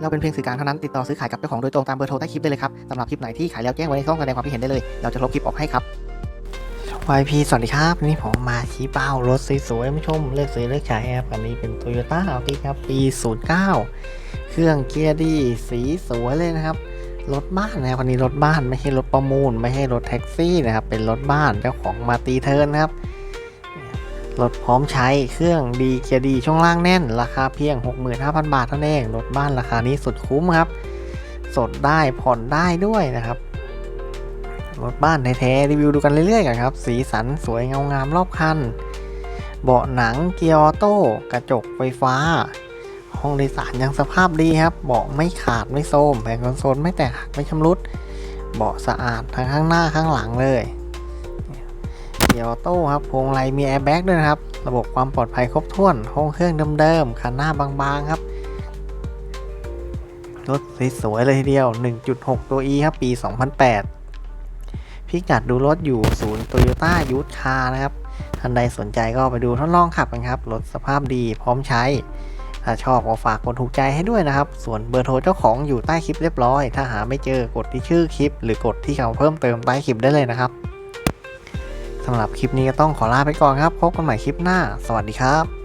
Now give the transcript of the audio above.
เราเป็นเพียงสื่อกลางเท่านั้นติดต่อซื้อขายกับเจ้าของโดยตรงตามเบอร์โทรใต้คลิปได้เลยครับสำหรับคลิปไหนที่ขายแล้วแจ้งไว้ในช่องแสดงความคิดเห็นได้เลย เราจะลบคลิปออกให้ครับ YP สวัสดีครับวันนี่ผมมาชี้เป้ารถสวยๆผู้ชมเลือกซื้อเลือกใช้ครับอันนี้เป็น Toyota a l t i ครับปี 09 เครื่องเกียร์ดีสีสวยเลยนะครับรถบ้านนะครับคันนี้รถบ้านไม่ใช่รถประมูล ไม่ใช่รถแท็กซี่นะครับเป็นรถบ้านเจ้าของมาตีเทิร์นนะครับ รถพร้อมใช้เครื่องดีเกียร์ดีช่วงล่างแน่น ราคาเพียง 65,000 บาทเท่านั้นเองรถบ้านราคานี้สุดคุ้มครับ สดได้ผ่อนได้ด้วยนะครับรถบ้านแท้ๆรีวิวดูกันเรื่อยๆกันครับ สีสันสวยเงางามรอบคัน เบาะหนังเกียร์ออโต้กระจกไฟฟ้า ห้องโดยสารยังสภาพดีครับ เบาะไม่ขาดไม่โทมแผงคอนโซลไม่แตกหักไม่ชำรุด เบาะสะอาดทั้งข้างหน้าข้างหลังเลย เกียร์ออโต้ครับพวงมาลัยมีแอร์แบ็กด้วยนะครับ ระบบความปลอดภัยครบถ้วน ห้องเครื่องเดิมๆคันหน้าบางๆครับ รถสวยๆเลยทีเดียว 1.6 ตัว E ครับ ปี 2008 พิกัดดูรถอยู่ศูนย์โตโยต้ายูทคานะครับท่านใดสนใจก็ไปดูทดลองขับกันครับ รถสภาพดีพร้อมใช้ ถ้าชอบก็ฝากกดถูกใจให้ด้วยนะครับ ส่วนเบอร์โทรเจ้าของอยู่ใต้คลิปเรียบร้อย ถ้าหาไม่เจอกดที่ชื่อคลิป หรือกดที่คำเพิ่มเติมใต้คลิปได้เลยนะครับ สำหรับคลิปนี้ก็ต้องขอลาไปก่อนครับ พบกันใหม่คลิปหน้า สวัสดีครับ